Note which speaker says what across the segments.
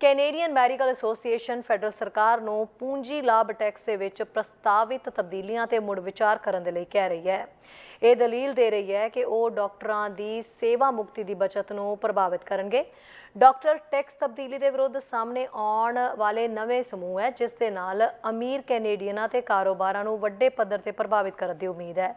Speaker 1: Canadian medical association federal ਸਰਕਾਰ ਨੂੰ ਪੂੰਜੀ ਲਾਭ ਟੈਕਸ ਦੇ ਵਿੱਚ ਪ੍ਰਸਤਾਵਿਤ ਤਬਦੀਲੀਆਂ ਤੇ ਮੁੜ ਵਿਚਾਰ ਕਰਨ ਦੇ ਲਈ ਕਹਿ ਰਹੀ ਹੈ। ਇਹ ਦਲੀਲ ਦੇ ਰਹੀ ਹੈ ਕਿ ਉਹ ਡਾਕਟਰਾਂ ਦੀ ਸੇਵਾ ਮੁਕਤੀ ਦੀ ਬਚਤ ਨੂੰ ਪ੍ਰਭਾਵਿਤ ਕਰਨਗੇ। ਡਾਕਟਰ ਟੈਕਸ ਤਬਦੀਲੀ ਦੇ ਵਿਰੁੱਧ ਸਾਹਮਣੇ ਆਉਣ ਵਾਲੇ ਨਵੇਂ ਸਮੂਹ ਹੈ, ਜਿਸ ਦੇ ਨਾਲ ਅਮੀਰ ਕੈਨੇਡੀਅਨਾਂ ਤੇ ਕਾਰੋਬਾਰਾਂ ਨੂੰ ਵੱਡੇ ਪੱਧਰ ਤੇ ਪ੍ਰਭਾਵਿਤ ਕਰਨ ਦੀ ਉਮੀਦ ਹੈ।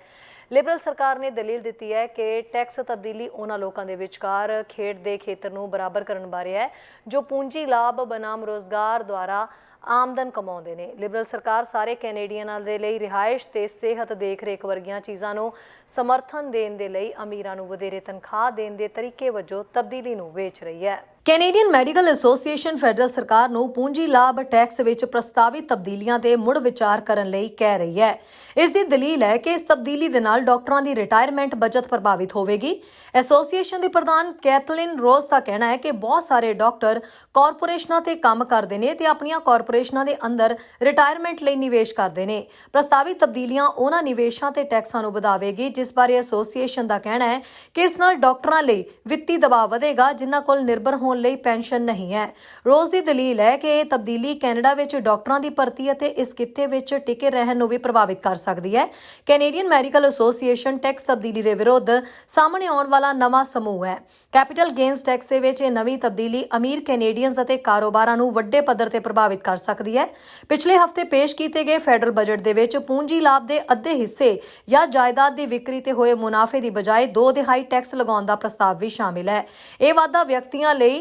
Speaker 1: ਲਿਬਰਲ ਸਰਕਾਰ ਨੇ ਦਲੀਲ ਦਿੱਤੀ ਹੈ ਕਿ ਟੈਕਸ ਤਬਦੀਲੀ ਉਹਨਾਂ ਲੋਕਾਂ ਦੇ ਵਿਚਕਾਰ ਖੇਡ ਦੇ ਖੇਤਰ ਨੂੰ ਬਰਾਬਰ ਕਰਨ ਬਾਰੇ ਹੈ, ਜੋ ਪੂੰਜੀ ਲਾਭ, ਬਨਾਮ ਰੋਜ਼ਗਾਰ ਦੁਆਰਾ ਆਮਦਨ ਕਮਾਉਂਦੇ ਨੇ। ਲਿਬਰਲ ਸਰਕਾਰ ਸਾਰੇ ਕੈਨੇਡੀਅਨਾਂ ਦੇ ਲਈ ਰਿਹਾਇਸ਼ ਤੇ ਸਿਹਤ ਦੇਖਰੇਖ ਵਰਗੀਆਂ ਚੀਜ਼ਾਂ ਨੂੰ ਸਮਰਥਨ ਦੇਣ ਦੇ ਲਈ ਅਮੀਰਾਂ ਨੂੰ ਵਧੇਰੇ ਤਨਖਾਹ ਦੇਣ ਦੇ ਤਰੀਕੇ ਵਜੋਂ ਤਬਦੀਲੀ ਨੂੰ ਵੇਚ ਰਹੀ ਹੈ। ਕੈਨੇਡੀਅਨ ਮੈਡੀਕਲ ਐਸੋਸੀਏਸ਼ਨ ਫੈਡਰਲ ਸਰਕਾਰ ਨੂੰ ਪੂੰਜੀ ਲਾਭ ਟੈਕਸ ਵਿੱਚ ਪ੍ਰਸਤਾਵਿਤ ਤਬਦੀਲੀਆਂ ਤੇ ਮੁੜ ਵਿਚਾਰ ਕਰਨ ਲਈ ਕਹਿ ਰਹੀ ਹੈ। ਇਸ ਦੀ ਦਲੀਲ ਹੈ ਕਿ ਇਸ ਤਬਦੀਲੀ ਦੇ ਨਾਲ ਡਾਕਟਰਾਂ ਦੀ ਰਿਟਾਇਰਮੈਂਟ ਬਚਤ ਪ੍ਰਭਾਵਿਤ ਹੋਵੇਗੀ। ਐਸੋਸੀਏਸ਼ਨ ਦੇ ਪ੍ਰਧਾਨ ਕੈਥਲਿਨ ਰੋਜ਼ ਦਾ ਕਹਿਣਾ ਹੈ ਕਿ ਬਹੁਤ ਸਾਰੇ ਡਾਕਟਰ ਕਾਰਪੋਰੇਸ਼ਨਾਂ ਤੇ ਕੰਮ ਕਰਦੇ ਨੇ ਤੇ ਆਪਣੀਆਂ ਕਾਰਪੋਰੇਸ਼ਨਾਂ ਦੇ ਅੰਦਰ ਰਿਟਾਇਰਮੈਂਟ ਲਈ ਨਿਵੇਸ਼ ਕਰਦੇ ਨੇ। ਪ੍ਰਸਤਾਵਿਤ ਤਬਦੀਲੀਆਂ ਉਹਨਾਂ ਨਿਵੇਸ਼ਾਂ ਤੇ ਟੈਕਸਾਂ ਨੂੰ ਵਧਾਵੇਗੀ, ਜਿਸ ਬਾਰੇ ਐਸੋਸੀਏਸ਼ਨ ਦਾ ਕਹਿਣਾ ਹੈ ਕਿ ਇਸ ਨਾਲ ਡਾਕਟਰਾਂ ਲਈ ਵਿੱਤੀ ਦਬਾਅ ਵਧੇਗਾ, ਜਿਨ੍ਹਾਂ ਕੋਲ ਨਿਰਭਰ ਹੋਣ ਲਈ ਪੈਨਸ਼ਨ ਨਹੀਂ ਹੈ। ਰੋਜ਼ ਦੀ ਦਲੀਲ ਹੈ ਕਿ ਇਹ ਤਬਦੀਲੀ ਕੈਨੇਡਾ ਵਿੱਚ ਡਾਕਟਰਾਂ ਦੀ ਭਰਤੀ ਅਤੇ ਇਸ ਕਿੱਤੇ ਵਿੱਚ ਟਿਕੇ ਰਹਿਣ ਨੂੰ ਵੀ ਪ੍ਰਭਾਵਿਤ ਕਰ ਸਕਦੀ ਹੈ। ਕੈਨੇਡੀਅਨ ਮੈਡੀਕਲ ਐਸੋਸੀਏਸ਼ਨ ਟੈਕਸ ਤਬਦੀਲੀ ਦੇ ਵਿਰੁੱਧ ਸਾਹਮਣੇ ਆਉਣ ਵਾਲਾ ਨਵਾਂ ਸਮੂਹ ਹੈ। ਕੈਪੀਟਲ ਗੇਨਸ ਟੈਕਸ ਦੇ ਵਿੱਚ ਇਹ ਨਵੀਂ ਤਬਦੀਲੀ ਅਮੀਰ ਕੈਨੇਡੀਅਨਸ ਅਤੇ ਕਾਰੋਬਾਰਾਂ ਨੂੰ ਵੱਡੇ ਪੱਧਰ ਤੇ ਪ੍ਰਭਾਵਿਤ ਕਰ ਸਕਦੀ ਹੈ। ਪਿਛਲੇ ਹਫ਼ਤੇ ਪੇਸ਼ ਕੀਤੇ ਗਏ ਫੈਡਰਲ ਬਜਟ ਦੇ ਵਿੱਚ ਪੂੰਜੀ ਲਾਭ ਦੇ ਅੱਧੇ ਹਿੱਸੇ ਜਾਂ ਜਾਇਦਾਦ ਦੀ ਵਿਕਰੀ ਤੇ ਹੋਏ ਮੁਨਾਫੇ ਦੀ ਬਜਾਏ ਦੋ ਦਿਹਾਈ ਟੈਕਸ ਲਗਾਉਣ ਦਾ ਪ੍ਰਸਤਾਵ ਵੀ ਸ਼ਾਮਿਲ ਹੈ। ਇਹ ਵਾਧਾ ਵਿਅਕਤੀਆਂ ਲਈ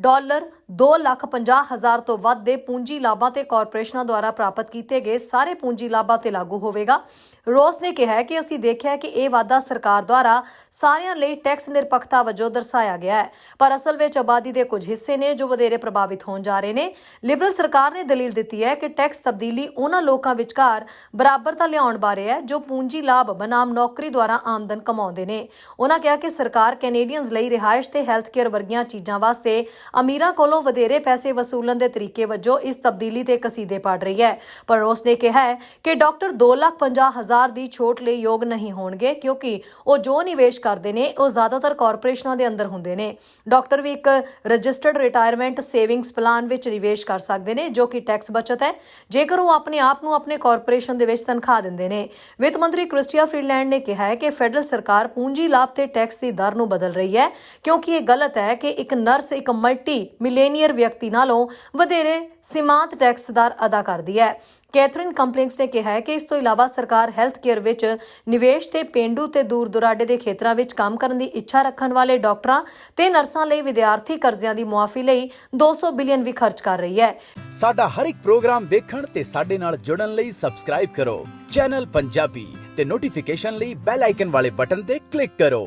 Speaker 1: ਡਾਲਰ 250000 ਤੋਂ ਵੱਧ ਦੇ ਪੂੰਜੀ ਲਾਭਾਂ ਤੇ ਕਾਰਪੋਰੇਸ਼ਨਾਂ ਦੁਆਰਾ ਪ੍ਰਾਪਤ ਕੀਤੇ ਗਏ ਸਾਰੇ ਪੂੰਜੀ ਲਾਭਾਂ ਤੇ ਲਾਗੂ ਹੋਵੇਗਾ। ਰੋਸ ਨੇ ਕਿਹਾ ਕਿ ਅਸੀਂ ਦੇਖਿਆ ਕਿ ਇਹ ਵਾਧਾ ਸਰਕਾਰ ਦੁਆਰਾ ਸਾਰਿਆਂ ਲਈ ਟੈਕਸ ਨਿਰਪੱਖਤਾ ਵਜੋਂ ਦਰਸਾਇਆ ਗਿਆ ਹੈ। ਪਰ ਅਸਲ ਵਿੱਚ ਆਬਾਦੀ ਦੇ ਕੁਝ ਹਿੱਸੇ ਨੇ ਜੋ ਵਧੇਰੇ ਪ੍ਰਭਾਵਿਤ ਹੋਣ ਜਾ ਰਹੇ ਨੇ। ਲਿਬਰਲ ਸਰਕਾਰ ਨੇ ਦਲੀਲ ਦਿੱਤੀ ਹੈ ਕਿ ਟੈਕਸ ਤਬਦੀਲੀ ਉਹਨਾਂ ਲੋਕਾਂ ਵਿਚਕਾਰ ਬਰਾਬਰਤਾ ਲਿਆਉਣ ਬਾਰੇ ਹੈ ਜੋ ਪੂੰਜੀ ਲਾਭ, ਬਨਾਮ ਨੌਕਰੀ ਦੁਆਰਾ ਆਮਦਨ ਕਮਾਉਂਦੇ ਨੇ। ਉਹਨਾਂ ਕਿਹਾ ਕਿ ਸਰਕਾਰ ਕੈਨੇਡੀਅਨਸ ਲਈ ਰਿਹਾਇਸ਼ ਤੇ ਹੈਲਥ ਕੇਅਰ ਵਰਗੀਆਂ ਚੀਜ਼ਾਂ ਵਾਸਤੇ ਅਮੀਰਾਂ ਕੋਲੋਂ ਵਧੇਰੇ ਪੈਸੇ ਵਸੂਲਣ ਦੇ ਤਰੀਕੇ ਵਜੋਂ ਇਸ ਤਬਦੀਲੀ ਤੇ ਕਸੀਦੇ ਪੜ ਰਹੀ ਹੈ। ਪਰ ਉਸ ਨੇ ਕਿਹਾ ਹੈ ਕਿ ਡਾਕਟਰ 250000 ਦੀ ਛੋਟ ਲਈ ਯੋਗ ਨਹੀਂ ਹੋਣਗੇ ਕਿਉਂਕਿ ਉਹ ਜੋ ਨਿਵੇਸ਼ ਕਰਦੇ ਨੇ, ਉਹ ਜ਼ਿਆਦਾਤਰ ਕਾਰਪੋਰੇਸ਼ਨਾਂ ਦੇ ਅੰਦਰ ਹੁੰਦੇ ਨੇ। ਡਾਕਟਰ ਵੀ ਇੱਕ ਰਜਿਸਟਰਡ ਰਿਟਾਇਰਮੈਂਟ ਸੇਵਿੰਗਸ ਪਲਾਨ ਵਿੱਚ ਨਿਵੇਸ਼ ਕਰ ਸਕਦੇ ਨੇ, ਜੋ ਕਿ ਟੈਕਸ ਬਚਤ ਹੈ। ਜੇਕਰ ਉਹ ਆਪਣੇ ਆਪ ਨੂੰ ਆਪਣੇ ਕਾਰਪੋਰੇਸ਼ਨ ਦੇ ਵਿੱਚ ਤਨਖਾਹ ਦਿੰਦੇ ਨੇ। ਵਿੱਤ ਮੰਤਰੀ ਕ੍ਰਿਸਟੀਆ ਫਰੀਲੈਂਡ ਨੇ ਕਿਹਾ ਹੈ ਕਿ ਫੈਡਰਲ ਸਰਕਾਰ ਪੂੰਜੀ ਲਾਭ ਤੇ ਟੈਕਸ ਦੀ ਦਰ ਨੂੰ ਬਦਲ ਰਹੀ ਹੈ, ਕਿਉਂਕਿ ਇਹ ਗਲਤ ਹੈ ਕਿ ਇੱਕ ਨਰਸ, ਇੱਕ ਮਲਟੀ ਮਿਲੇਨੀਅਰ ਵਿਅਕਤੀ ਨਾਲੋਂ ਵਧੇਰੇ ਸੀਮਾਂਤ ਟੈਕਸ ਦਰ ਅਦਾ ਕਰਦੀ ਹੈ। ਕੈਥਰੀਨ ਕੰਪਲੈਕਸ ਨੇ ਕਿਹਾ ਹੈ ਕਿ ਇਸ ਤੋਂ ਇਲਾਵਾ ਸਰਕਾਰ ਹੈਲਥ ਕੇਅਰ ਵਿੱਚ ਨਿਵੇਸ਼ ਤੇ ਪਿੰਡੂ ਤੇ ਦੂਰ ਦੁਰਾਡੇ ਦੇ ਖੇਤਰਾਂ ਵਿੱਚ ਕੰਮ ਕਰਨ ਦੀ ਇੱਛਾ ਰੱਖਣ ਵਾਲੇ ਡਾਕਟਰਾਂ ਤੇ ਨਰਸਾਂ ਲਈ ਵਿਦਿਆਰਥੀ ਕਰਜ਼ਿਆਂ ਦੀ ਮੁਆਫੀ ਲਈ 200 ਬਿਲੀਅਨ ਵੀ ਖਰਚ ਕਰ ਰਹੀ ਹੈ।
Speaker 2: ਸਾਡਾ ਹਰ ਇੱਕ ਪ੍ਰੋਗਰਾਮ ਦੇਖਣ ਤੇ ਸਾਡੇ ਨਾਲ ਜੁੜਨ ਲਈ ਸਬਸਕ੍ਰਾਈਬ ਕਰੋ। ਚੈਨਲ ਪੰਜਾਬੀ ਤੇ ਨੋਟੀਫਿਕੇਸ਼ਨ ਲਈ ਬੈਲ ਆਈਕਨ ਵਾਲੇ ਬਟਨ ਤੇ ਕਲਿੱਕ ਕਰੋ।